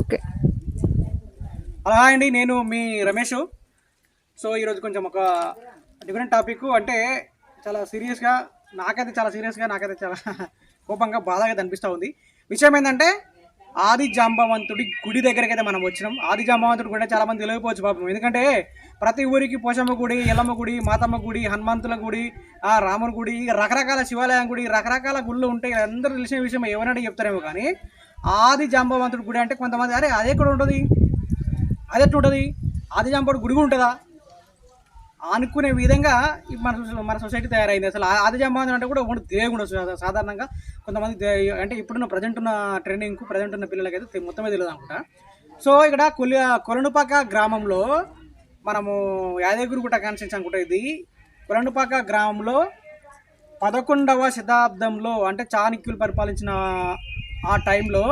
Okay. Hello hi అండి నేను మీ Ramesh. So ఈరోజు కొంచెం ఒక డిఫరెంట్ టాపిక్ అంటే చాలా సీరియస్గా నాకైతే చాలా సీరియస్గా నాకైతే చాలా కోపంగా బాధగా అనిపిస్తూ ఉంది. విషయం ఏంటంటే ఆది జాంబవంతుడి గుడి దగ్గరికి అయితే మనం వచ్చినాం. ఆది జాంబవంతుడి గుడి చాలా మంది తెలియకపోవచ్చు పాపం. ఎందుకంటే ప్రతి ఊరికి పోషమ్మ గుడి ఎల్లమ్మ గుడి మాతమ్మ గుడి హనుమంతుల గుడి ఆ రాముని గుడి ఇక రకరకాల శివాలయం గుడి రకరకాల గుళ్ళు ఉంటాయి. అందరూ తెలిసిన విషయం ఎవరైనా చెప్తారేమో కానీ ఆది జాంబవంతుడు గుడి అంటే కొంతమంది అరే అదే ఎక్కడ ఉంటుంది? అది ఎట్లా ఉంటుంది? ఆది జాంబవుడు గుడి కూడా ఉంటుందా? అనుకునే విధంగా మన మన సొసైటీ తయారైంది. అసలు ఆది జాంబవంతుడు అంటే కూడా ఒకటి తెలియకుండా సాధారణంగా కొంతమంది అంటే ఇప్పుడున్న ప్రజెంట్ ఉన్న ట్రైనింగ్కు ప్రజెంట్ ఉన్న పిల్లలకైతే అయితే మొత్తమే తెలియదు అనుకుంటా. సో ఇక్కడ కొలి కొలనుపాక గ్రామంలో మనము యాదగిరిగుట్ట కాన్స్టెన్స్ అనుకుంటా ఇది. కొలనుపాక గ్రామంలో పదకొండవ శతాబ్దంలో అంటే చాణక్యులు పరిపాలించిన ఆ టైంలో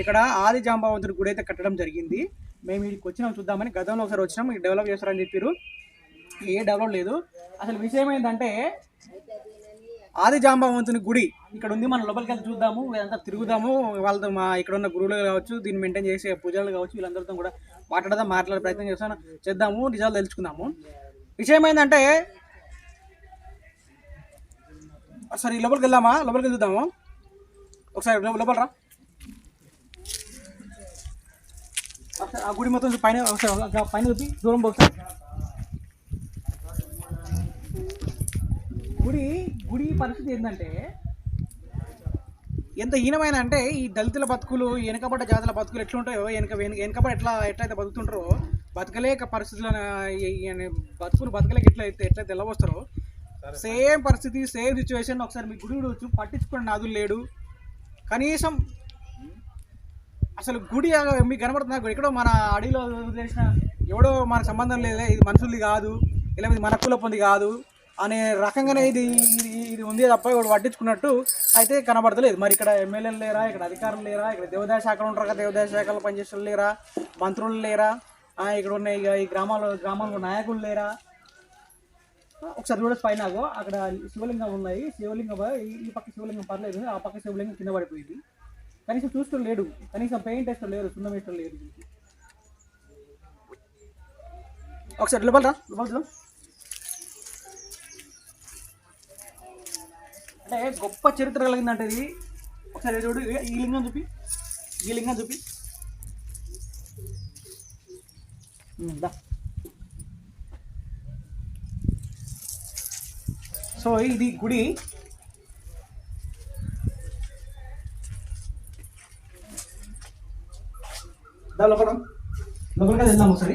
ఇక్కడ ఆది జాంబవంతుడి గుడి అయితే కట్టడం జరిగింది. మేము ఇక్కడికి వచ్చినాం చూద్దామని. గతంలో ఒకసారి వచ్చినాం ఇక్కడ డెవలప్ చేస్తారని చెప్పారు ఏ డెవలప్ లేదు. అసలు విషయం ఏంటంటే ఆది జాంబావంతుని గుడి ఇక్కడ ఉంది మనం లోపలికి వెళ్ళి చూద్దాము ఇదంతా తిరుగుదాము వాళ్ళతో మా ఇక్కడ ఉన్న గురువులు కావచ్చు దీన్ని మెయింటైన్ చేసే పూజలు కావచ్చు వీళ్ళందరితో కూడా మాట్లాడదాం మాట్లాడే ప్రయత్నం చేస్తాను చేద్దాము నిజాలు తెలుసుకుందాము. విషయం ఏంటంటే సరే ఈ లోపలికి వెళ్దామా? లోపలికి వెళ్ళి ఒకసారి లోపల రా ఒకసారి ఆ గుడి మొత్తం పైన ఒకసారి పైన చూపి దూరం ఒకసారి. గుడి గుడి పరిస్థితి ఏంటంటే ఎంత హీనమైన అంటే ఈ దళితుల బతుకులు వెనకబడ్డ జాతుల బతుకులు ఎట్లుంటాయో వెనక వెనక వెనకబడి ఎట్లా ఎట్లయితే బతుకుతుంటారో బతకలేక పరిస్థితులు బతుకులు బతకలేక ఎట్లా అయితే ఎట్లయితే వెళ్ళవస్తారో సేమ్ పరిస్థితి సేమ్ సిచ్యువేషన్ ఒకసారి మీ గుడి వచ్చు పట్టించుకునే నాదులు లేడు. కనీసం అసలు గుడి మీకు కనబడుతున్నా ఎక్కడో మన అడవిలో తెలిసిన ఎవడో మనకు సంబంధం లేదే ఇది మనుషులది కాదు ఇలా ఇది మన కులపొంది కాదు అనే రకంగానే ఇది ఇది ఉంది తప్ప ఇప్పుడు పట్టించుకున్నట్టు అయితే కనబడతలేదు. మరి ఇక్కడ ఎమ్మెల్యేలు లేరా? ఇక్కడ అధికారులు లేరా? ఇక్కడ దేవదాయ శాఖలు ఉంటారు కదా దేవదాయ శాఖలో పనిచేసిన లేరా? మంత్రులు లేరా? ఇక్కడ ఉన్న ఇక ఈ గ్రామాల్లో గ్రామంలో నాయకులు లేరా? ఒకసారి చూడొచ్చు పైన అక్కడ శివలింగం ఉన్నాయి. శివలింగం ఈ- పక్క శివలింగం పర్లేదు. ఆ పక్క శివలింగం కింద పడిపోయింది. కనీసం చూస్తూ లేడు. కనీసం పెయింట్ వేస్తారు లేరు సున్నం వేస్తారు లేరు ఒకసారి లోపల రా. లోపల అంటే గొప్ప చరిత్ర కలిగిందంటే ఇది. ఒకసారి చూడు ఈ- లింగం చూపి. ఈ లింగం చూపి. దా. సో ఇది గుడి. లోపల లోపల. లోపలికి వెళ్దాం ఒకసారి.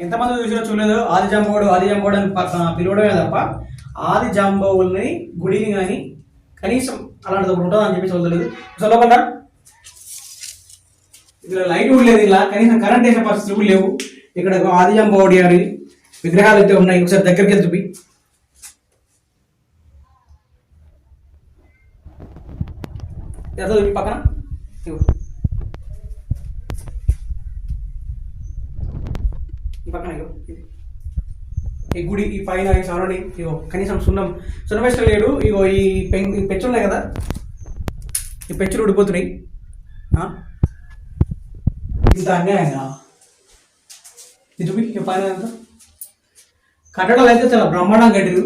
ఎంతమంది చూసినా చూడలేదు. ఆది జాంబోడు ఆది జాంబోడు అని పక్కన పిలవడమే తప్ప ఆది జాంబవుల్ని గుడిని కానీ కనీసం అలాంటిది ఒకటి ఉంటుందని చెప్పేసి వదలలేదు సో లోపల ఇందులో లైట్ కూడా లేదు ఇలా కనీసం కరెంట్ వేసే పరిస్థితులు కూడా లేవు. ఇక్కడ ఒక గారి అని విగ్రహాలు అయితే ఉన్నాయి. ఒకసారి దగ్గరికి వెళ్తుంది ఎంత పక్కన? పక్కన ఇగో ఈ గుడి ఈ పైన ఈ సరౌండింగ్ ఇగో కనీసం సున్నం. సున్నం లేడు. ఇగో ఈ పెన్ ఈ ఉన్నాయి కదా. ఈ పెచ్చులు ఉడిపోతున్నాయి ఇంత అన్యాయంగా ఇది చూపి ఇక పైన ఎంత కట్టడాలు అయితే చాలా బ్రహ్మాండం కట్టిరు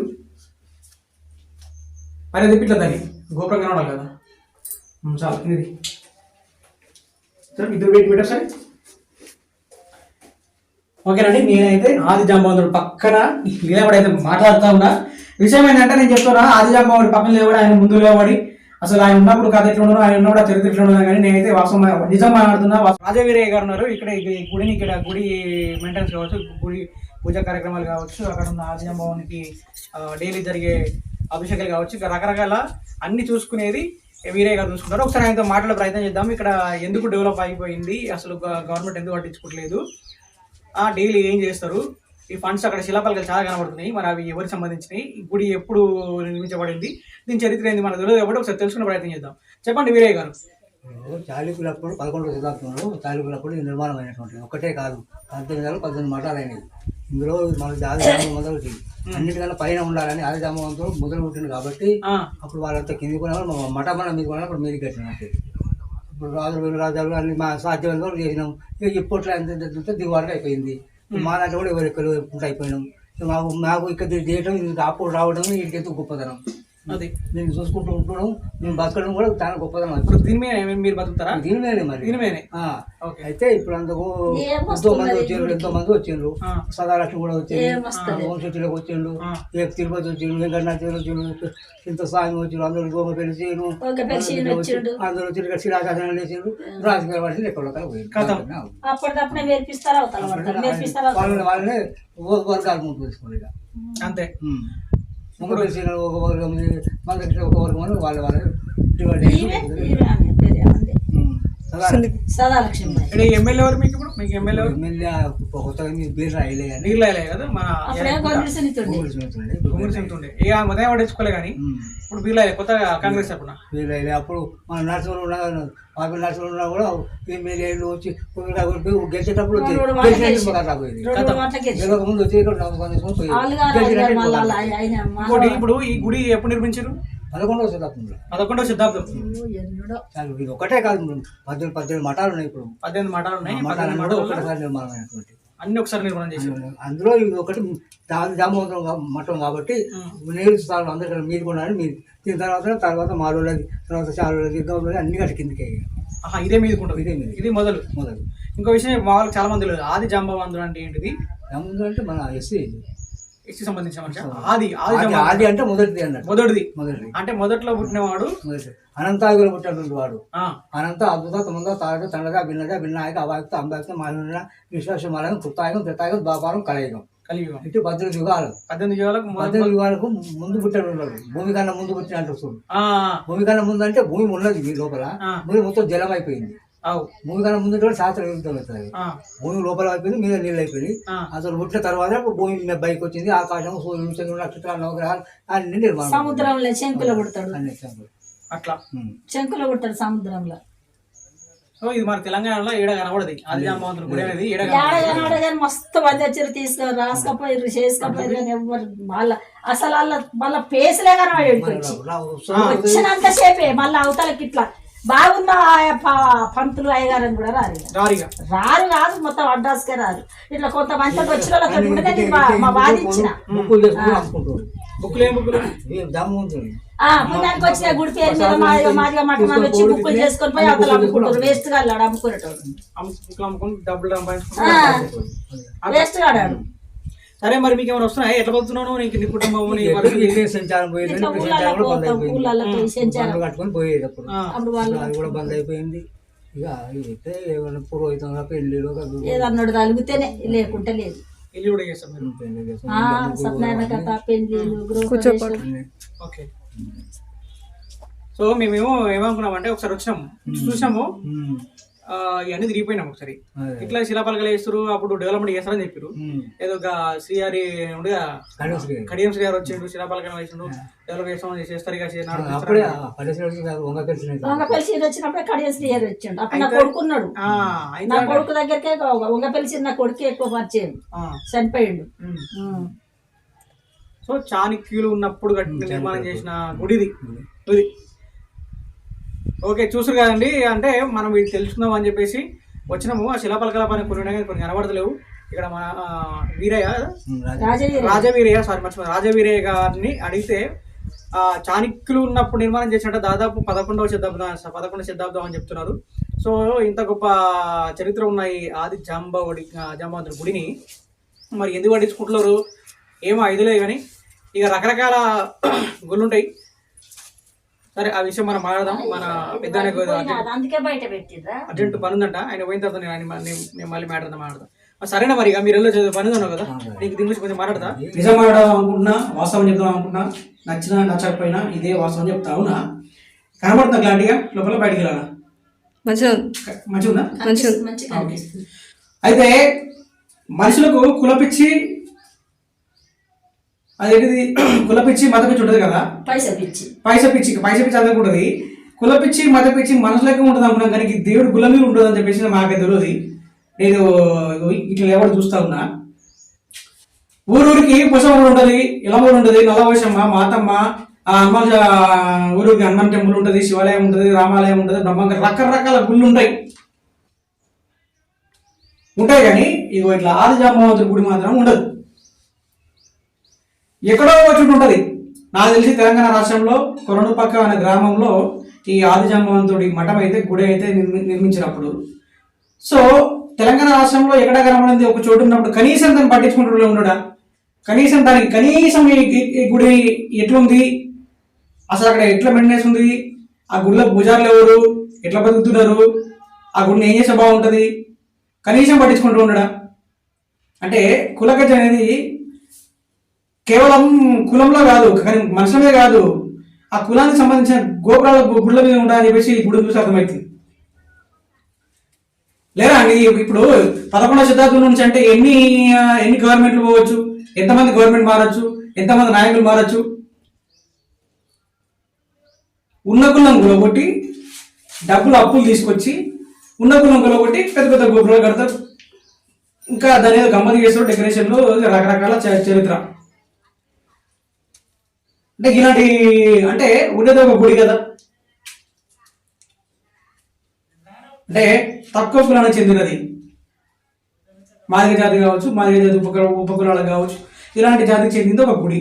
పైన తిప్పిట్లా దాన్ని గోపురం కనబడాలి కదా. చాలా చాలు ఇది. ఇద్దరు పెట్టి పెట్టారు సరే. ఓకేనండి నేనైతే ఆది జాంబవంతుడు పక్కన నిలబడి అయితే మాట్లాడుతూ ఉన్నా. విషయం ఏంటంటే నేను చెప్తున్నా ఆది జాంబవంతుడు పక్కన లేవడం ఆయన ముందు లేవడి అసలు ఆయన ఉన్నప్పుడు కథ ఎట్లా ఆయన ఉన్నప్పుడు చరిత్ర ఎట్లా ఉండదు కానీ నేనైతే వాస్తవం నిజం మాట్లాడుతున్నా రాజవీరయ్య గారు ఉన్నారు. ఇక్కడ గుడిని ఇక్కడ గుడి మెయింటెనెన్స్ కావచ్చు గుడి పూజా కార్యక్రమాలు కావచ్చు అక్కడ ఉన్న ఆది భవన్కి డైలీ జరిగే అభిషేకాలు కావచ్చు ఇంకా రకరకాల అన్ని చూసుకునేది వీరయ్య గారు చూసుకుంటారు. ఒకసారి ఆయనతో మాట్లాడే ప్రయత్నం చేద్దాం. ఇక్కడ ఎందుకు డెవలప్ అయిపోయింది? అసలు గవర్నమెంట్ ఎందుకు పట్టించుకోవట్లేదు? ఆ డైలీ ఏం చేస్తారు? ఈ ఫండ్స్ అక్కడ శిలాపలకలు చాలా కనబడుతున్నాయి. మరి అవి ఎవరికి సంబంధించినవి? గుడి ఎప్పుడు నిర్మించబడింది? దీని చరిత్ర ఏంది? మనకు తెలియదు కాబట్టి ఒకసారి తెలుసుకునే ప్రయత్నం చేద్దాం. చెప్పండి వీరయ్య గారు. చాళుకులప్పుడు పదకొండు శతాబ్దంలో చాళుకులప్పుడు నిర్మాణం అయినటువంటి ఒకటే కాదు పంతొమ్మిది వందల పద్దెనిమిది మఠాలు అయినవి ఇందులో మన ఆది జామం మొదలు అన్నిటికన్నా పైన ఉండాలని ఆది జామంతో మొదలు పుట్టింది కాబట్టి అప్పుడు వాళ్ళంతా కింది కొనాలి మఠ మన మీద కొనాలి అప్పుడు మీది కట్టినట్టు. ఇప్పుడు రాజులు రాజాలు అన్ని మా సాధ్యమైన వరకు చేసినాం. ఇక ఇప్పట్లో ఎంత దిగుబాటు అయిపోయింది? మా దాంట్లో కూడా ఎవరు ఎక్కడ ఉంటాయిపోయినాం మాకు మాకు ఇక్కడ చేయడం ఇది అప్పుడు రావడం వీటికి గొప్పతనం. అది. నేను చూసుకుంటూ ఉంటున్నాం మేము బతకడం కూడా చాలా గొప్పతనం ఇప్పుడు దీని మీద మీరు బతుకుతారా? దీని మీదనే మరి. దీని మీదనే. ఓకే. అయితే ఇప్పుడు అందుకు ఎంతో మంది వచ్చిండ్రు ఎంతో మంది వచ్చిండ్రు సదాలక్ష్మి కూడా వస్తలేదు. వంశీలకు వచ్చిండు. తిరుపతి వచ్చిండు వెంకటనాథ్ వచ్చిండు ఇంత స్వామి వచ్చిండు అందరూ గోమ వచ్చిండు. అందరూ వచ్చి ఇక్కడ శిలాశాసనం చేసిండు రాజకీయ ఎక్కడ అవతల వాళ్ళని? వాళ్ళని వర్గాలు ముందు తీసుకోండి ఇక. అంతే. ఒక పెలిసిన ఒక వర్గం మన దగ్గర ఒక వర్గం అని వాళ్ళ వాళ్ళ సదాలక్ష్మి. ఎమ్మెల్యే ఎవరు మీకు ఇప్పుడు? మీకు ఎమ్మెల్యే ఎవరు? ఎమ్మెల్యే కొత్తగా మీరు బీర్ రాయలే అని నీళ్ళు కదా? మన అప్పుడే కాంగ్రెస్ ఇక ఉదయం పట్టించుకోలే కానీ. ఇప్పుడు వీళ్ళ కొత్తగా కాంగ్రెస్ వీళ్ళైతే అప్పుడు మన నర్సులు ఉన్నా పాపి నర్సులు ఉన్నా కూడా ఎమ్మెల్యేలు వచ్చి గెలిచేటప్పుడు వచ్చి ముందు ఇక్కడ. ఇప్పుడు ఈ గుడి ఎప్పుడు నిర్మించారు? పదకొండవ శతాబ్దంలో. పదకొండవ శతాబ్దం. ఓ, ఎన్నడో. చాలు ఇది ఒకటే కాదు పద్దెనిమిది పద్దెనిమిది మఠాలు ఉన్నాయి ఇప్పుడు. పద్దెనిమిది మఠాలు ఉన్నాయి మఠాలు కూడా ఒకటిసారి నిర్మాణమైనటువంటి. అన్ని ఒకసారి నిర్మాణం చేశారు. అందులో ఇది ఒకటి కా- మఠం కాబట్టి నీరు స్థానం అందరికీ మీరు కొన్నాడు మీరు దీని తర్వాత తర్వాత మాలోళ్ళది తర్వాత చాలోళ్ళది గౌరవది అన్ని కట్టి కిందకి ఆహా, ఇదే ఉంటుంది. ఇదే మీది. ఇది మొదలు. మొదలు. ఇంకో విషయం వాళ్ళకి చాలా మంది ఆది జాంబవంతుడు అంటే ఏంటిది? ఏముంది అంటే మన ఎస్సీ ఎస్టీ సంబంధించిన ఆది ఆది ఆది అంటే మొదటిది అన్నట్టు. మొదటిది. మొదటిది. అంటే మొదట్లో పుట్టినవాడు? మొదటి అనంతాగులు పుట్టినటువంటి వాడు. అనంత అద్భుత తమంద తారక తండగా భిన్నగా భిన్నాయక అవాయుక్త అంబాయుక్త మాలిన విశ్వాసమాలయం కృతాయకం త్రితాయకం ద్వాపారం కలయుగం. కలియుగం. ఇటు పద్దెనిమిది యుగాలు. పద్దెనిమిది యుగాలకు పద్దెనిమిది యుగాలకు ముందు ఉన్నాడు భూమి కన్నా ముందు పుట్టిన అంటారు చూడు. ఆ, భూమి కన్నా ముందు అంటే భూమి ఉన్నది లోపల. భూమి మొత్తం జలం అయిపోయింది భూమి కన్నా ముందు కూడా శాస్త్ర ఆ, భూమి లోపల అయిపోయింది మీద నీళ్ళు అయిపోయింది. అసలు పుట్టిన తర్వాత భూమి మీద బయటకు వచ్చింది ఆకాశం సూర్యుడు చంద్రుడు నక్షత్రాలు నవగ్రహాలు అన్ని నిర్మాణం. సముద్రంలో శంకులో పుడతాడు అన్ని అట్లా. శంకులో పుడతాడు సముద్రంలో. సో ఇది మన తెలంగాణలో ఏడ కనబడది. జాంబవంతుడు గుడి అనేది ఏడ ఏడగానే కానీ మస్తు మంది వచ్చారు తీసుకొని రాసుకపోయారు చేసుకపోయారు కానీ ఎవరు వాళ్ళ అసలు వాళ్ళ వాళ్ళ పేసులే కనబడి వచ్చి వచ్చినంత సేపే మళ్ళీ అవతలకి ఇట్లా బాగున్న పంతులు అయ్యగారని కూడా రారు రారు కాదు మొత్తం అడ్రస్కే రారు. ఇట్లా కొంతమంది వచ్చిన వాళ్ళతో మా- ఆ. ముందానికి వచ్చిన గుడి పేరు మీద మాదిగా మాదిగా మటన్ వచ్చి బుక్కులు చేసుకొని పోయి అవతల అమ్ముకుంటారు. వేస్ట్గా అమ్ముకునేటోడు. వేస్ట్గా ఆడాడు. సరే మరి మీకు ఏమైనా వస్తున్నాయి ఎట్లా బతుకుతున్నావు నీకు నీ కుటుంబం నీ సంచారం పోయేది? సంచారం. కట్టుకొని పోయేది అప్పుడు. అది కూడా బంద్ అయిపోయింది. ఇక అయితే ఏమైనా పురోహితంగా పెళ్ళిలో ఏదన్నాడు తలిగితేనే లేకుంటే లేదు. కూడా చేస్తాం పెళ్ళి చేస్తాం. ఓకే. సో మేమేమో ఏమనుకున్నామంటే ఒకసారి వచ్చినాము. చూసాము ఇవన్నీ తిరిగిపోయినాం ఒకసారి. ఇట్లా శిలాపలకలు వేస్తారు అప్పుడు డెవలప్మెంట్ చేస్తారని చెప్పారు. ఏదో ఒక శ్రీహారి ఉండగా. కడియం శ్రీ గారు వచ్చిండు శిలాపలకలు వేసిండు డెవలప్ చేస్తామని చేస్తారు వచ్చినప్పుడే కడియం శ్రీహరి వచ్చిండు. అప్పుడు నా కొడుకున్నాడు. నా కొడుకు దగ్గరికే వంగపల్లి సీర నా కొడుకే ఎక్కువ పరిచయం. చనిపోయిండు. సో చాణక్యులు ఉన్నప్పుడు నిర్మాణం చేసిన గుడిది. ఇది ఓకే చూసారు కదండి. అంటే మనం ఇది తెలుసుకుందాం అని చెప్పేసి వచ్చినాము. ఆ శిలాపలకల పని కొన్ని ఉన్నాయి కానీ కొన్ని కనబడతలేవు. ఇక్కడ మన వీరయ్య రాజవీర రాజవీరయ్య. సారీ మర్చిపోయి రాజవీరయ్య గారిని అడిగితే ఆ, చాణక్యులు ఉన్నప్పుడు నిర్మాణం చేసినట్టు దాదాపు పదకొండవ శతాబ్దం పదకొండవ శతాబ్దం అని చెప్తున్నారు. సో ఇంత గొప్ప చరిత్ర ఉన్న ఈ ఆది జాంబవడి జాంబవంతుడి గుడిని మరి ఎందుకు పట్టించుకుంటున్నారు? ఏమో ఐదులే కానీ ఇక రకరకాల గుళ్ళు ఉంటాయి సరే ఆ విషయం మనం మాట్లాడదాం. మన పెద్ద అందుకే బయట పెట్టిర్రా? అర్జెంట్ పని ఉందంట ఆయన పోయిన తర్వాత నేను మళ్ళీ మాట్లాడదాం మాట్లాడదాం ఆ, సరేనా మరి? ఇక మీరు వెళ్ళి పని ఉన్నావు కదా? నీకు దీని గురించి కొంచెం మాట్లాడదా నిజం మాట్లాడదాం అనుకుంటున్నా వాస్తవం చెప్దాం అనుకుంటున్నా. నచ్చినా నచ్చకపోయినా ఇదే వాస్తవం చెప్తా అవునా కనబడుతుందా క్లారిటీగా? లోపల బయటికి వెళ్ళాలా? మంచిగా మంచిగా ఉందా? మంచిగా అయితే మనుషులకు కులపిచ్చి అదేంటిది? కులపిచ్చి మత పిచ్చి ఉంటుంది కదా? పైసలు పిచ్చి. పైస పిచ్చి పైస పిచ్చి అందరికి ఉంటుంది. కులపిచ్చి మత పిచ్చి మనుషులకి ఉంటుంది అనుకున్నాం కానీ దేవుడు కుల మీద ఉంటుంది అని చెప్పేసి మాకే తెలియదు. నేను ఇట్లా ఎవరు చూస్తా ఉన్నా. ఊరూరికి పుష్పములు ఉంటుంది ఇలమూరు ఉంటుంది నల్లవశమ్మ మాతమ్మ హనుమాన్ జా- ఊరికి హనుమాన్ టెంపుల్ ఉంటుంది శివాలయం ఉంటుంది రామాలయం ఉంటుంది బ్రహ్మంగా రకరకాల గుళ్ళు ఉంటాయి. ఉంటాయి కానీ ఇగో ఇట్లా ఆది జాంబవంతుడి గుడి మాత్రం ఉండదు. ఎక్కడో వచ్చి ఉంటుంది. నాకు తెలిసి తెలంగాణ రాష్ట్రంలో కొరణుపక్క అనే గ్రామంలో ఈ ఆదిజాంబవంతుడి మఠం అయితే గుడి అయితే నిర్మి- నిర్మించినప్పుడు. సో తెలంగాణ రాష్ట్రంలో ఎక్కడ కనబడింది? ఒక చోటు ఉన్నప్పుడు కనీసం దాన్ని పట్టించుకుంటూ ఉండడా కనీసం దానికి కనీసం ఈ గుడి ఎట్లుంది అసలు అక్కడ ఎట్లా మెయింటెనెన్స్ ఉంది? ఆ గుడిలో పూజారులు ఎవరు? ఎట్లా బతుకుతున్నారు? ఆ గుడిని ఏం చేస్తే బాగుంటుంది? కనీసం పట్టించుకుంటూ ఉండడా? అంటే కులగజ్జ అనేది కేవలం కులంలో కాదు కానీ మనుషులమే కాదు ఆ కులానికి సంబంధించిన గోపురాల గుడ్ల గుళ్ళ మీద ఉండాలని చెప్పేసి ఇప్పుడు గుడి చూసి అర్థమవుతుంది లేదా అండి ఇప్పుడు పదకొండవ శతాబ్దం నుంచి అంటే ఎన్ని ఎన్ని గవర్నమెంట్లు పోవచ్చు ఎంతమంది గవర్నమెంట్ మారచ్చు ఎంతమంది నాయకులు మారచ్చు? ఉన్న కులం కొట్టి డబ్బులు అప్పులు తీసుకొచ్చి ఉన్న కులం కొట్టి పెద్ద పెద్ద గోపురాలు కడతారు. ఇంకా దాని మీద గమ్మతి చేస్తారు డెకరేషన్లు రకరకాల చ- చరిత్ర. అంటే ఇలాంటి అంటే ఉండేది ఒక గుడి కదా? అంటే తక్కువ కులానికి చెందినది. మాదిగ జాతి కావచ్చు మాదిగ జాతి ఉపకుల ఉపకులాలకు కావచ్చు ఇలాంటి జాతికి చెందింది ఒక గుడి.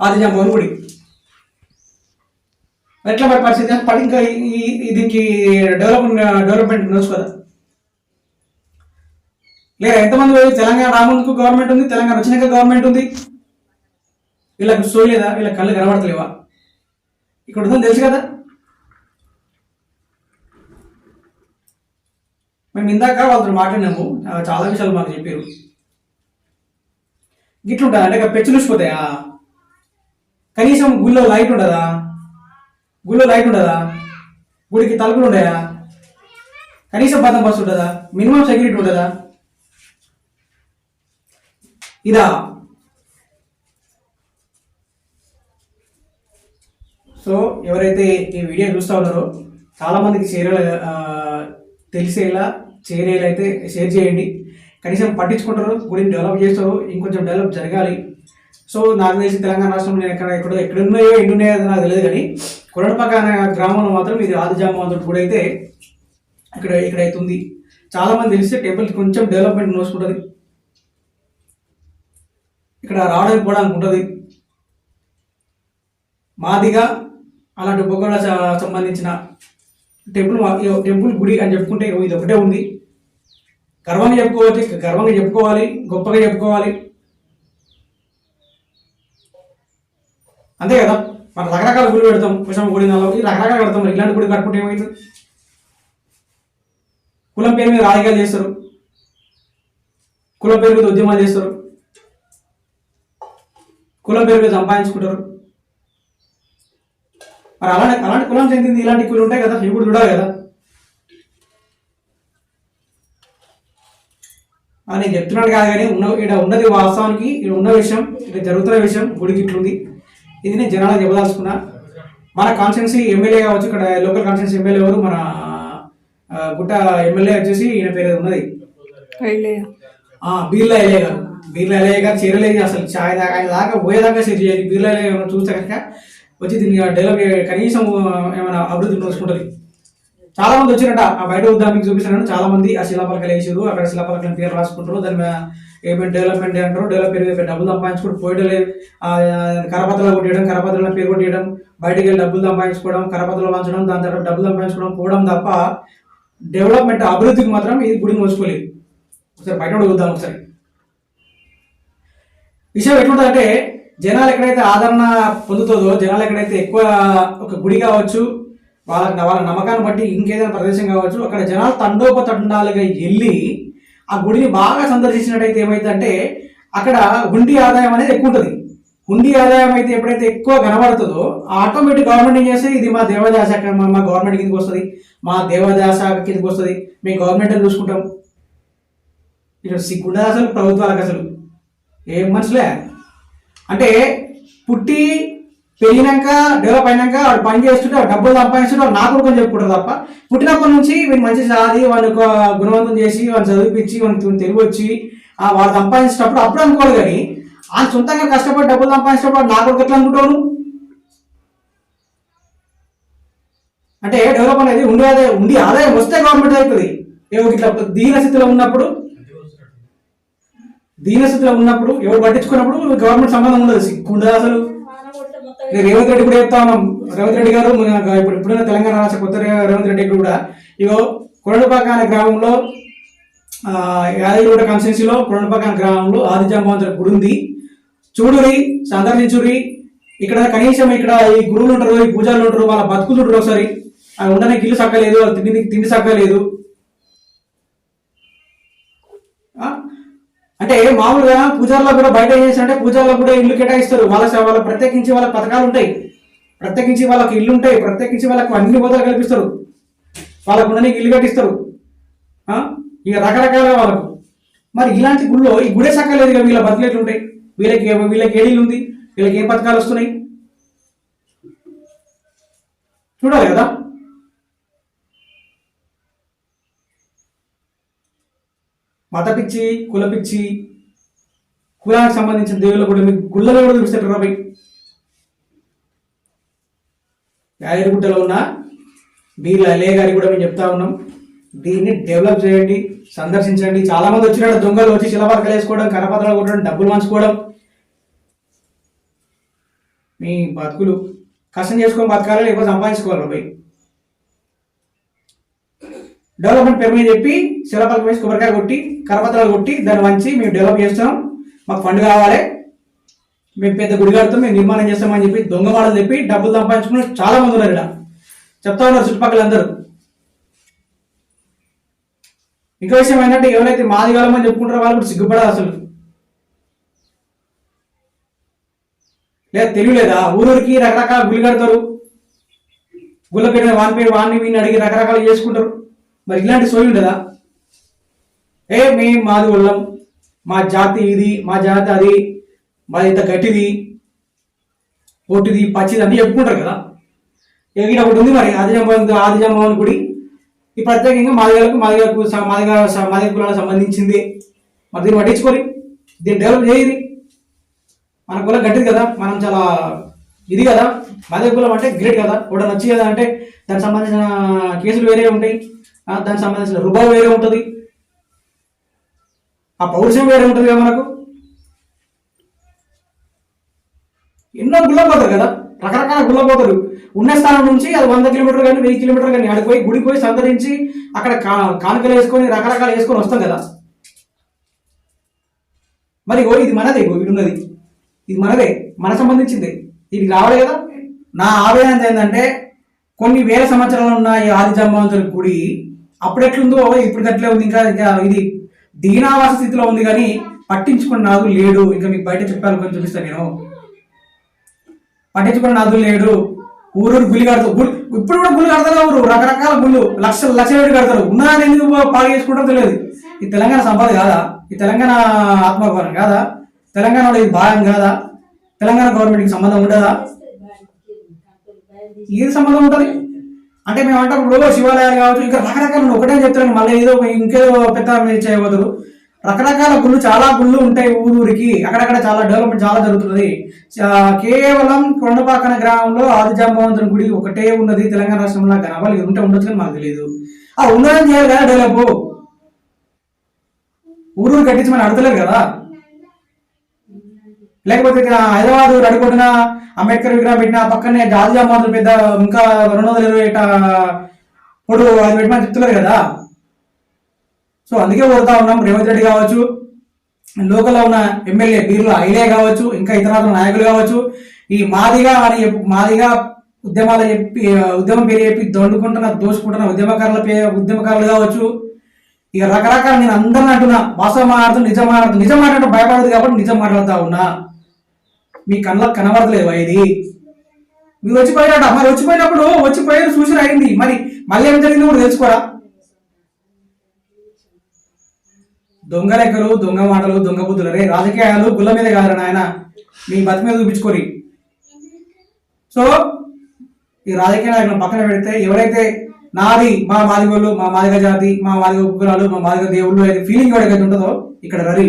ఆదిజాంబోని గుడి. ఎట్లా మరి పరిస్థితి? అంటే పడి ఇంకా దీనికి డెవలప్మెంట్ డెవలప్మెంట్ ఉండొచ్చు కదా? లేదా ఎంతమంది తెలంగాణ రాముందుకు గవర్నమెంట్ ఉంది తెలంగాణ వచ్చినాక గవర్నమెంట్ ఉంది? వీళ్ళకి చూడలేదా వీళ్ళ కళ్ళు కనబడతలేవా? ఇక్కడ ఉందని తెలుసు కదా? మేము ఇందాక వాళ్ళతో మాట్లాడినాము. చాలా విషయాలు మాకు చెప్పారు. గిట్లుంటుందా? అంటే పెచ్చులుసిపోతాయా కనీసం గుళ్ళో లైట్ ఉండదా? గుళ్ళో లైట్ ఉండదా? గుడికి తలుపులు ఉండయా? కనీసం బందోబస్తు ఉంటుందా మినిమం సెక్యూరిటీ ఉంటుందా ఇదా. సో ఎవరైతే ఈ వీడియో చూస్తూ ఉన్నారో చాలామందికి షేర్ తెలిసేలా చేరేలా అయితే షేర్ చేయండి. కనీసం పట్టించుకుంటారు గుడిని డెవలప్ చేస్తారు ఇంకొంచెం డెవలప్ జరగాలి. సో నాకు తెలిసి తెలంగాణ రాష్ట్రంలో నేను ఎక్కడ ఎక్కడో ఎక్కడ ఉన్నాయో నాకు తెలియదు కానీ కొరడపాక అనే గ్రామంలో మాత్రం ఇది ఆదిజామవంతుడు కూడా అయితే ఇక్కడ ఇక్కడ అయితే ఉంది చాలా తెలిస్తే టెంపుల్ కొంచెం డెవలప్మెంట్ నోసుకుంటుంది ఇక్కడ రావడానికి పోవడానికి ఉంటుంది మాదిగా అలాంటి ఉపగోళ సంబంధించిన టెంపుల్ టెంపుల్ గుడి అని చెప్పుకుంటే ఇది ఒకటే ఉంది. గర్వంగా చెప్పుకోవచ్చు గర్వంగా చెప్పుకోవాలి గొప్పగా చెప్పుకోవాలి. అంతే కదా? మనం రకరకాల గుడి పెడతాం కుషమ్మ గుడి నల్లకి రకరకాల పెడతాం. ఇలాంటి గుడి కట్టుకుంటే ఏమవుతుంది కులం పేరు మీద రాజకీయాలు చేస్తారు. కులం పేరు మీద ఉద్యమాలు చేస్తారు. కులం పేరు మీద సంపాదించుకుంటారు. మరి అలాంటి అలాంటి కులం చెందింది ఇలాంటి కులు ఉంటాయి కదా ఇవి కూడా చూడాలి కదా. అని నేను చెప్తున్నాను కాదు కానీ ఉన్న ఇక్కడ ఉన్నది వాస్తవానికి ఇక్కడ ఉన్న విషయం ఇక్కడ జరుగుతున్న విషయం గుడికి ఇట్లుంది. ఇది నేను జనాలకు చెప్పదలుచుకున్నా. మన కాన్స్టిట్యున్సీ ఎమ్మెల్యే కావచ్చు ఇక్కడ లోకల్ కాన్స్టిట్యున్సీ ఎమ్మెల్యే ఎవరు? మన గుట్ట ఎమ్మెల్యే వచ్చేసి ఈయన పేరు ఉన్నది. బీర్లా ఎలయ్య గారు. బీర్లా ఎలయ్య గారు చేరలేదు అసలు. చాయ్ దాకా ఆయన దాకా పోయేదాకా చేయాలి బీర్లా ఎలయ్య ఏమైనా చూస్తే కనుక వచ్చి దీన్ని డెవలప్ కనీసం ఏమైనా అభివృద్ధి నోచుకుంటుంది చాలా మంది వచ్చిరట ఆ బయట ఉద్దానికి చూపిస్తాను చాలా మంది ఆ శిలాపలకలు వేసారు అక్కడ శిలాపలకల పేరు రాసుకుంటారు. దాని ఏమైనా డెవలప్మెంట్ అంటారు. డెవలప్ పేరు డబ్బులు సంపాదించుకుంటూ పోయడం కరపత్రాలు కొట్టేయడం కరపత్రాల పేరు కొట్టేయడం బయటకు వెళ్ళి డబ్బులు సంపాదించుకోవడం కరపత్రాలు పంచడం దాని తర్వాత డబ్బులు సంపాదించుకోవడం పోవడం తప్ప డెవలప్మెంట్ అభివృద్ధికి మాత్రం ఇది గుడి మోసుకోలేదు. ఒకసారి బయట కూడా చూద్దాం ఒకసారి. విషయం ఎట్లుంటుందంటే జనాలు ఎక్కడైతే ఆదరణ పొందుతుందో జనాలు ఎక్కడైతే ఎక్కువ ఒక గుడి కావచ్చు వాళ్ళ వాళ్ళ నమ్మకాన్ని బట్టి ఇంకేదైనా ప్రదేశం కావచ్చు అక్కడ జనాలు తండోపతండాలుగా వెళ్ళి ఆ గుడిని బాగా సందర్శించినట్టయితే ఏమైందంటే అక్కడ హుండీ ఆదాయం అనేది ఎక్కువ ఉంటుంది. హుండీ ఆదాయం అయితే ఎప్పుడైతే ఎక్కువ కనబడుతుందో ఆటోమేటిక్ గవర్నమెంట్ ఏం చేస్తే ఇది మా దేవాదాయ శాఖ మా గవర్నమెంట్ కిందకి వస్తుంది. మా దేవాదాయ శాఖ కిందకి వస్తుంది. మేము గవర్నమెంట్ చూసుకుంటాం. ఇటు సిగ్గుండదు అసలు ప్రభుత్వాలకు అసలు. ఏం మనుషులే? అంటే పుట్టి పెరిగినాక డెవలప్ అయినాక వాడు పని చేస్తుంటే డబ్బులు సంపాదిస్తుంటే వాడు నా కొడుకు అని చెప్పుకుంటారు తప్ప పుట్టినప్పటి నుంచి వీడు మంచి సాధి వాడిని ఒక గుణవంతం చేసి వాడిని చదివిపించి వాడికి తెలుగు వచ్చి ఆ వాడు సంపాదించినప్పుడు అప్పుడు అనుకోవాలి కానీ ఆ సొంతంగా కష్టపడి డబ్బులు సంపాదించినప్పుడు నా కొడుకు ఎట్లా అనుకుంటాను అంటే డెవలప్ అనేది ఉండే ఆదాయం ఉండి ఆదాయం వస్తే గవర్నమెంట్ అవుతుంది. ఏవో ఇట్లా దీన స్థితిలో ఉన్నప్పుడు దీనస్థితిలో ఉన్నప్పుడు ఎవరు పట్టించుకున్నప్పుడు గవర్నమెంట్ సంబంధం ఉండదు. సిగ్గుండదు అసలు రేవంత్ రెడ్డి కూడా చెప్తా ఉన్నాం. రేవంత్ రెడ్డి గారు ఇప్పుడు ఇప్పుడున్న తెలంగాణ రాష్ట్ర కొత్త రేవంత్ రెడ్డి కూడా ఇగో కొరడుపాక అనే గ్రామంలో యాదగిరిగూడ కాన్స్టిట్యున్సీలో కొరడుపాక అనే గ్రామంలో ఆదిజాంబవంతుల గుడి ఉంది. చూడురి సందర్శించురి ఇక్కడ కనీసం ఇక్కడ ఈ గురువులు ఉంటారు ఈ పూజలు ఉంటారు వాళ్ళ బతుకులు ఉంటారు ఒకసారి. ఉండడానికి ఇల్లు సక్కలేదు వాళ్ళ తిండి తిండి సక్కలేదు ఆ? అంటే మామూలుగా పూజార్లో కూడా బయట ఏం చేస్తారంటే పూజార్లో కూడా ఇల్లు కేటాయిస్తారు. వాళ్ళ వాళ్ళ ప్రత్యేకించి వాళ్ళ పథకాలు ఉంటాయి. ప్రత్యేకించి వాళ్ళకి ఇల్లు ఉంటాయి. ప్రత్యేకించి వాళ్ళకు అన్ని హోదాలు కల్పిస్తారు. వాళ్ళకు ఉండడానికి ఇల్లు కట్టిస్తారు. ఇక రకరకాల వాళ్ళకు. మరి ఇలాంటి గుళ్ళో ఈ గుడే సక్కలేదు ఇక వీళ్ళ బతుకులు ఉంటాయి వీళ్ళకి వీళ్ళకి ఏడీలు ఉంది? వీళ్ళకి ఏ పథకాలు వస్తున్నాయి? చూడాలి కదా. మత పిచ్చి కుల పిచ్చి కులానికి సంబంధించిన దేవుళ్ళు కూడా మీకు గుళ్ళలో కూడా చూపిస్తారు రవి యాదగిరిగుట్టలో ఉన్న వీళ్ళ అలే గారికి కూడా మేము చెప్తా ఉన్నాం. దీన్ని డెవలప్ చేయండి సందర్శించండి. చాలా మంది వచ్చినాడు దొంగలు వచ్చి శిలపలకలు వేసుకోవడం కరపత్రాలు కొట్టడం డబ్బులు పంచుకోవడం. మీ బతుకులు కష్టం చేసుకొని బతకాలి లేకపోతే సంపాదించుకోవాలి రాబోయ్ డెవలప్మెంట్ పేరు మీద చెప్పి శిలపలక వేసి కొబ్బరికాయ కొట్టి కరపత్రాలు కొట్టి దాన్ని వంచి మేము డెవలప్ చేస్తాం మాకు ఫండ్ కావాలి. మేము పెద్ద గుడి కడతాం మేము నిర్మాణం చేస్తామని చెప్పి దొంగ మాటలు చెప్పి డబ్బులు సంపాదించుకుని చాలా మంది ఉన్నారు ఇక్కడ. చెప్తా ఉన్నారు చుట్టుపక్కల అందరూ. ఇంకో విషయం ఏంటంటే ఎవరైతే మాది కాలమని చెప్పుకుంటారో వాళ్ళు కూడా సిగ్గుపడదు అసలు. లేదా తెలియలేదా ఊరూరికి రకరకాల గుళ్ళు కడతారు. గుళ్ళ పెట్టిన వాని పేరు వాడిని వీడిని అడిగి రకరకాలు చేసుకుంటారు. మరి ఇలాంటి సోయి ఉండదా? ఏ మేము మాది వాళ్ళం మా జాతి ఇది మా జాతి అది. మాది ఇంత గట్టిది. పొట్టిది పచ్చిది అన్ని చెప్పుకుంటారు కదా. ఇక్కడ ఒకటి ఉంది మరి ఆదిజాంబవన్ ఆదిజాంబవన్ గుడి. ఈ ప్రత్యేకంగా మాదిగలకు మాదిగలకు మాదిగ మాదిగ కులాలకు సంబంధించింది. మరి దీన్ని పట్టించుకోని దీన్ని డెవలప్ చేయది మన కులం గట్టిది కదా. మనం చాలా ఇది కదా. మాదిగ కులం అంటే గ్రేట్ కదా. కూడా నచ్చి కదా అంటే దానికి సంబంధించిన కేసులు వేరే ఉంటాయి. దానికి సంబంధించిన రుబావు వేరే ఉంటుంది. ఆ పౌరుషం వేరే ఉంటుంది కదా మనకు. ఎన్నో గుళ్ళపోతారు కదా రకరకాల గుళ్ళపోతారు ఉన్న స్థానం నుంచి అది వంద కిలోమీటర్ కానీ వెయ్యి కిలోమీటర్ కానీ అడిగిపోయి పోయి గుడికి పోయి సంతరించి అక్కడ కా- కానుకలు వేసుకొని రకరకాలు వేసుకొని వస్తాం కదా. మరి ఓ ఇది మనదే ఇగో ఇది ఉన్నది ఇది మనదే మన సంబంధించింది. ఇది రావాలి కదా. నా ఆవేదన ఏంటంటే కొన్ని వేల సంవత్సరాలు ఉన్న ఈ ఆది గుడి అప్పుడెట్లుందో ఇప్పుడు అట్లే ఉంది. ఇంకా ఇంకా ఇది దీనావాస స్థితిలో ఉంది కానీ పట్టించుకున్న నాదు లేడు. ఇంకా మీకు బయట చెప్పాలి కొంచెం చూపిస్తాను నేను. పట్టించుకున్న నాదు లేడు. ఊరూరు గుళ్ళు కడతారు. గుళ్ళు ఇప్పుడు కూడా గుళ్ళు కడతారు ఊరు. రకరకాల గుళ్ళు. లక్ష లక్ష పెట్టి కడతారు. ఉన్నారని ఎందుకు పాడు చేసుకుంటారో తెలియదు. ఈ తెలంగాణ సంపద కాదా? ఈ తెలంగాణ ఆత్మగౌరవం కాదా? తెలంగాణలో ఇది భాగం కాదా? తెలంగాణ గవర్నమెంట్కి సంబంధం ఉండదా? ఏది సంబంధం ఉంటుంది? అంటే మేము అంటాం ఇప్పుడు శివాలయాలు కావచ్చు ఇంకా రకరకాల ఒకటే చెప్తాను మళ్ళీ ఏదో ఇంకేదో పెద్ద మీరు చేయబోతారు. రకరకాల గుళ్ళు చాలా గుళ్ళు ఉంటాయి ఊరూరికి. అక్కడక్కడ చాలా డెవలప్మెంట్ చాలా జరుగుతుంది కేవలం కొండపాకన గ్రామంలో ఆదిజాంబవంతుని గుడి ఒకటే ఉన్నది. తెలంగాణ రాష్ట్రంలో కనవాలి ఉంటే ఉండొచ్చు కానీ మాకు తెలియదు ఆ ఉన్నదని చేయాలి కదా డెవలప్. ఊరూరు కట్టించమని అడతలేదు కదా? లేకపోతే ఇక్కడ హైదరాబాద్ నడుకొట్టిన అంబేద్కర్ విగ్రహం పెట్టిన పక్కనే జాజియా మాత్రం పెద్ద ఇంకా రెండు వందల ఇరవై ఇప్పుడు అది పెట్టమని చెప్తున్నారు కదా. సో అందుకే కోరుతా ఉన్నాం. రేవంత్ రెడ్డి కావచ్చు లోకల్లో ఉన్న ఎమ్మెల్యే బీర్ల ఐలే కావచ్చు ఇంకా ఇతర నాయకులు కావచ్చు ఈ మాదిగా అని మాదిగా ఉద్యమాలు చెప్పి ఉద్యమం పేరు చెప్పి దొండుకుంటున్న దోచుకుంటున్న ఉద్యమకారుల పే ఉద్యమకారులు కావచ్చు. ఇక రకరకాల నేను అందరిని అంటున్నా వాస్తవం మాట్లాడుతూ నిజం మాట్లాడుతూ నిజం మాట్లాడటం భయపడదు కాబట్టి నిజం మాట్లాడుతా ఉన్నా. మీ కళ్ళకు కనబడతలేవా ఇది? మీరు వచ్చిపోయినట మరి వచ్చిపోయినప్పుడు వచ్చిపోయారు చూసి అయింది. మరి మళ్ళీ ఏం జరిగింది కూడా తెలుసుకోరా? దొంగ లెక్కలు దొంగ మాటలు దొంగ బుద్ధులు. రే రాజకీయాలు గుల్ల మీద కాదు నాయన. మీ బతి మీద చూపించుకోరి. సో ఈ రాజకీయ నాయకులను పక్కన పెడితే ఎవరైతే నాది మా మాదిగోళ్ళు మా మాదిగ జాతి మా మాదిగ కులాలు మా మాదిగ దేవుళ్ళు అనే ఫీలింగ్ ఎవరికైతే ఉంటుందో ఇక్కడ రరి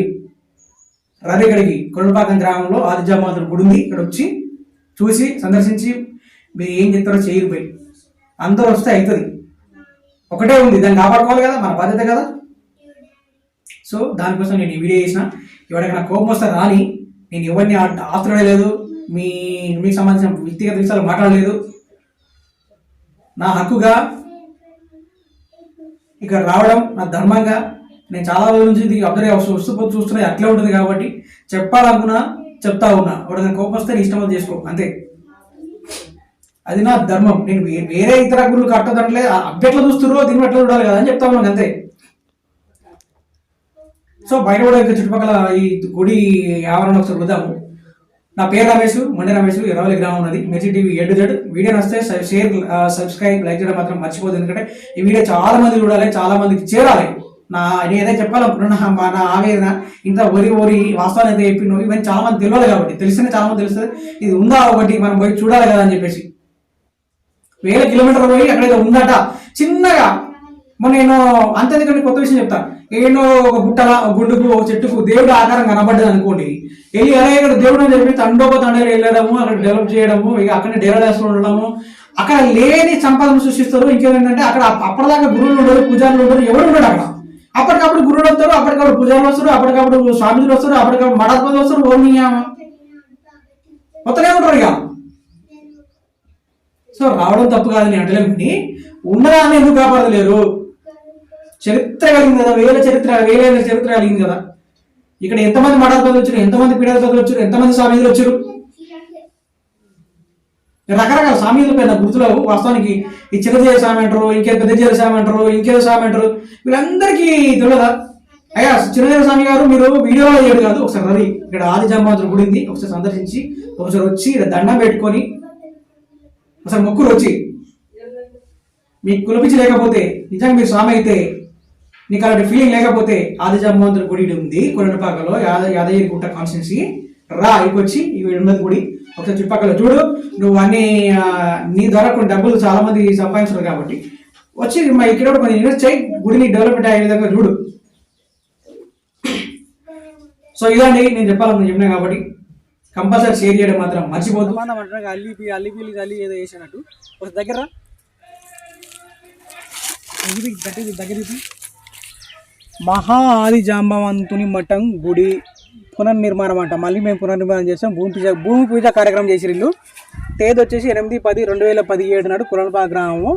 రండి ఇక్కడికి కొడపాకం గ్రామంలో ఆదిజామాతుడు గుడి ఉంది ఇక్కడ వచ్చి చూసి సందర్శించి మీరు ఏం చెప్తారో చేయకపోయి అందరూ వస్తే అవుతుంది ఒకటే ఉంది దాన్ని కాపాడుకోవాలి కదా మన బాధ్యత కదా. సో దానికోసం నేను ఈ వీడియో చేసిన. ఎవరికైనా కోపం వస్తే రాని నేను ఎవరిని ఆశ్రయలేదు మీ మీకు సంబంధించిన వ్యక్తిగత విషయాలు మాట్లాడలేదు. నా హక్కుగా ఇక్కడ రావడం నా ధర్మంగా నేను చాలా రోజుల నుంచి ఇది అబ్జర్వ్ వస్తూ వస్తూ చూస్తున్నా అట్లే ఉంటుంది కాబట్టి చెప్పాలనుకున్నా చెప్తా ఉన్నా ఎవరికైనా కోపం వస్తే ఇష్టం అది చేసుకో. అంతే. అది నా ధర్మం. నేను వేరే ఇతర గురువులు కట్టదంటే అబ్బెట్లా చూస్తుర్రో దీన్ని ఎట్లా చూడాలి కదా అని చెప్తా ఉన్నాను. అంతే. సో బయట కూడా ఇంకా చుట్టుపక్కల ఈ గుడి ఆవరణ ఒకసారి వద్దాము నా పేరు రమేష్ మండే రమేష్ ఎరవల్లి గ్రామం ఉన్నది. మెర్చి టీవీ ఎడ్ జడ్. వీడియో నచ్చితే షేర్ సబ్స్క్రైబ్ లైక్ చేయడం మాత్రం మర్చిపోదు ఎందుకంటే ఈ వీడియో చాలా మంది చూడాలి చాలా మందికి చేరాలి. నా నేను ఏదైతే చెప్పాలనుకున్నా నా ఆవేదన ఇంత ఒరి ఒరి వాస్తవాన్ని అయితే చెప్పిన ఇవన్నీ చాలా మంది తెలియదు కాబట్టి తెలిస్తేనే చాలా మంది తెలుస్తుంది. ఇది ఉందా ఒకటి మనం పోయి చూడాలి కదా అని చెప్పేసి. వేల కిలోమీటర్ పోయి అక్కడైతే ఉందట. చిన్నగా మొన్న నేను అంతేకాని కొత్త విషయం చెప్తాను ఏదో ఒక గుట్టల ఒక గుండుకు ఒక చెట్టుకు దేవుడు ఆకారం కనబడ్డది అనుకోండి. వెళ్ళి ఎలా ఇక్కడ దేవుడు అని చెప్పి తండోప తండ్రి వెళ్ళడము అక్కడ డెవలప్ చేయడము ఇక అక్కడ డెవలప్ ఉండడము. అక్కడ లేని సంపదను సృష్టిస్తారు ఇంకేంటంటే అక్కడ అప్పటిదాకా గురువులు ఉండరు పూజారులు ఉండరు ఎవరు ఉండడు అక్కడ. అప్పటికప్పుడు గురువులు వస్తారు అప్పటికప్పుడు పూజలు వస్తారు అప్పటికప్పుడు స్వామిజులు వస్తారు అప్పటికప్పుడు మఠాధిపతులు వస్తారు ఓన్లీ కొత్తగా ఉంటారు ఇక. సో రావడం తప్పు కాదని అంటలేము కానీ ఉన్నదాన్ని ఎందుకు కాపాడలేరు? చరిత్ర కలిగింది కదా వేల చరిత్ర వేల చరిత్ర కలిగింది కదా. ఇక్కడ ఎంతమంది మఠాధిపతులు వచ్చారు ఎంతమంది పీఠాధిపతులు వచ్చారు ఎంతమంది స్వామీలు వచ్చారు? రకరకాల సామీల పైన గుర్తులు వాస్తవానికి ఈ చిన్నజీర స్వామి అంటారు ఇంకే పెద్దజీర స్వామి అంటారు ఇంకేదో స్వామి అంటారు వీళ్ళందరికీ తెలియదా అయ్యా చిన్నజీర స్వామి గారు మీరు వీడియోలో చేయడు కాదు ఒకసారి రవి ఇక్కడ ఆది జన్మాతుడు గుడి ఉంది ఒకసారి సందర్శించి ఒకసారి వచ్చి ఇక్కడ దండం పెట్టుకొని ఒకసారి మొక్కులు వచ్చి. మీకు కులపించి లేకపోతే నిజంగా మీరు స్వామి అయితే నీకు అలాంటి ఫీలింగ్ లేకపోతే ఆది గుడి ఉంది కొరటపాకలో యాద యాదగిరి గుట్ట కాన్స్టిట్యున్సీ రా ఇకొచ్చి ఇవి ఉన్నది గుడి. ఒకసారి చుట్టుపక్కల చూడు. నువ్వు అన్ని నీ ద్వారా కొన్ని డబ్బులు చాలా మంది సంపాదించారు కాబట్టి. వచ్చి మా ఇక్కడ కూడా కొన్ని ఇన్వెస్ట్ చేయి. గుడిని డెవలప్మెంట్ అయ్యే విధంగా చూడు. సో ఇదండి. నేను చెప్పాలని చెప్పినా కాబట్టి. కంపల్సరీ షేర్ చేయడం మాత్రం మర్చిపోద్దు అల్లి అల్లి పిల్లి అల్లి ఏదో చేసినట్టు. ఒక దగ్గర దగ్గర మహా ఆది జాంబవంతుని మఠం గుడి. పునర్నిర్మాణం అంట మళ్ళీ మేము పునర్నిర్మాణం చేస్తాం భూమి పూజ భూమి పూజ కార్యక్రమం చేసి ఇల్లు. తేదీ వచ్చేసి ఎనిమిది పది రెండు వేల పదిహేడు నాడు కులనపా గ్రామము.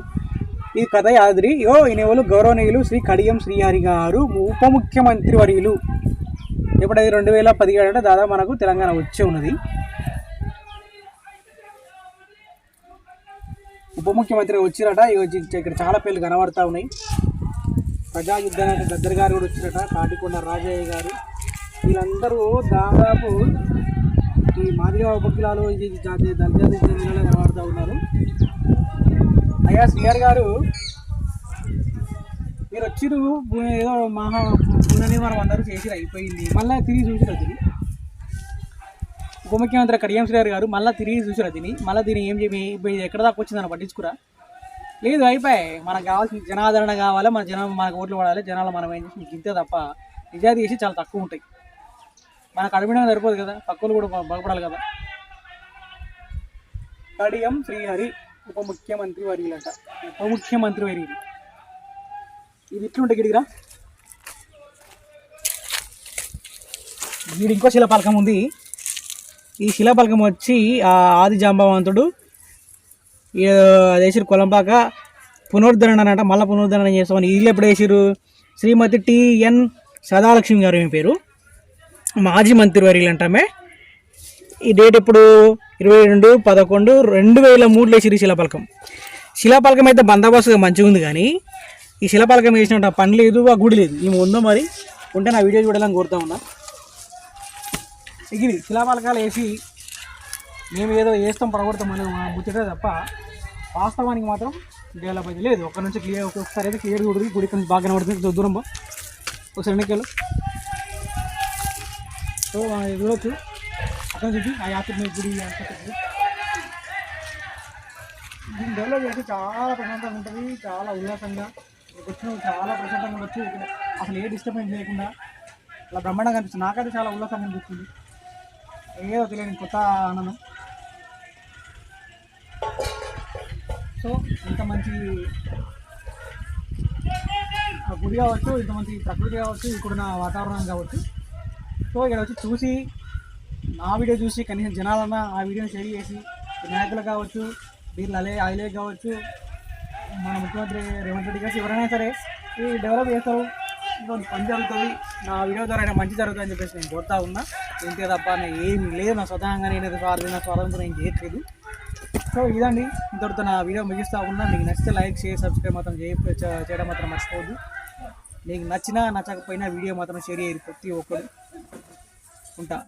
ఈ కథ యాదగిరి. యో ఈయనెవరు గౌరవనీయులు శ్రీ కడియం శ్రీహరి గారు ఉప ముఖ్యమంత్రి వర్యులు. ఎప్పుడైతే రెండు వేల పదిహేడు అంటే దాదాపు మనకు తెలంగాణ వచ్చే ఉన్నది. ఉప ముఖ్యమంత్రి వచ్చిరట ఇక్కడ చాలా పేర్లు కనబడతా ఉన్నాయి. ప్రజాయుద్ధానికి గద్దర్ గారు కూడా వచ్చిరట. కాటికొండ రాజయ్య గారు. వీళ్ళందరూ దాదాపు ఈ మాదిగా ఉపకులాలు ఇది జాతి దళజాతి జిల్లాలో కనబడుతూ ఉన్నారు. అయ్యా శ్రీహరి గారు మీరు వచ్చిరు ఏదో మహా పునర్నిర్మాణం అందరూ చేసి అయిపోయింది. మళ్ళీ తిరిగి చూసిరా తిరిగి ఉప ముఖ్యమంత్రి కడియం శ్రీహరి గారు మళ్ళీ తిరిగి చూసిరా తిని మళ్ళీ దీన్ని ఏం చెప్పి ఎక్కడ దాకా వచ్చిందని పట్టించుకురా? లేదు అయిపోయాయి. మనకు కావాల్సిన జనాదరణ కావాలి మన జనం మనకు ఓట్లు పడాలి జనాలు మనం ఏం చేసి ఇంతే తప్ప నిజాయితీ చేసి చాలా తక్కువ ఉంటాయి. మనకు అడగడం సరిపోదు కదా పక్కలు కూడా బాగుపడాలి కదా. కడియం శ్రీహరి ఉప ముఖ్యమంత్రి వర్యులంట. ఉప ముఖ్యమంత్రి వర్యులు. ఇది ఇట్లుంటే గిడిగిరా? వీడు ఇంకో శిలాపలకం ఉంది. ఈ శిలాపలకం వచ్చి ఆ ఆది జాంబవంతుడు వేసిరు కొలంపాక పునరుద్ధరణ అంట మళ్ళీ పునరుద్ధరణ చేస్తామని. వీళ్ళు ఎప్పుడు వేసిరు? శ్రీమతి టిఎన్ సదాలక్ష్మి గారు ఏమి పేరు? మాజీ మంత్రి వర్యులు అంటామే. ఈ డేట్ ఇప్పుడు ఇరవై రెండు పదకొండు రెండు వేల మూడులో వేసిరు శిలాపలకం శిలాపలకం అయితే బందోబస్తుగా మంచిగా ఉంది కానీ ఈ శిలాపలకం వేసినట్టు ఆ పని లేదు ఆ గుడి లేదు. మేము ఉందో మరి? ఉంటే నా వీడియో చూడాలని కోరుతా ఉన్నా. ఇది శిలాపలకాలు వేసి మేము ఏదో వేస్తాం పడగొడతాం అని ముచ్చటే తప్ప వాస్తవానికి మాత్రం డెవలప్ అయితే లేదు. ఒక నుంచి క్లియర్ ఒకసారి అయితే క్లియర్ గుడి గుడి కొంచెం బాగా కనబడుతుంది. దూరం ఒకసారి ఎన్నికలు సో చూడొచ్చు అక్కడ చూసి ఆ యాత్ర మీద గుడి అంతా పెద్దది. దీన్ని డెవలప్ అయితే చాలా ప్రశాంతంగా ఉంటుంది చాలా ఉల్లాసంగా. వచ్చిన చాలా ప్రశాంతంగా వచ్చి అసలు ఏ డిస్టర్బెన్స్ లేకుండా అలా బ్రహ్మాండంగా అనిపిస్తుంది. నాకైతే చాలా ఉల్లాసంగా అనిపిస్తుంది. ఏదో తెలియని కొత్త ఆనందం. సో ఇంత మంచి ఆ గుడి కావచ్చు ఇంత మంచి ప్రకృతి కావచ్చు ఇక్కడున్న వాతావరణం కావచ్చు. సో ఇక్కడ వచ్చి చూసి నా వీడియో చూసి కనీసం జనాలన్నా ఆ వీడియోని షేర్ చేసి వినాయకులు కావచ్చు వీళ్ళు అలే అలే కావచ్చు మన ముఖ్యమంత్రి రేవంత్ రెడ్డి గారు ఎవరైనా సరే ఈ డెవలప్ చేస్తారు ఇంకొంచెం పని జరుగుతుంది నా వీడియో ద్వారా మంచి జరుగుతుంది అని చెప్పేసి నేను కోరుతా ఉన్నా. ఇంతే తప్ప నేను ఏమి లేదు నా స్వతహంగా నేను ఏదో స్వార్థం నా స్వాతంత్రం నేను చేయట్లేదు. సో ఇదండి ఇంతటితో నా వీడియో ముగిస్తూ ఉన్నా. మీకు నచ్చితే లైక్ షేర్ సబ్స్క్రైబ్ మాత్రం చేయడం మాత్రం మర్చిపోవద్దు. మీకు నచ్చినా నచ్చకపోయినా వీడియో మాత్రం షేర్ చేయరు ప్రతి ఒక్కరు. ఉంటా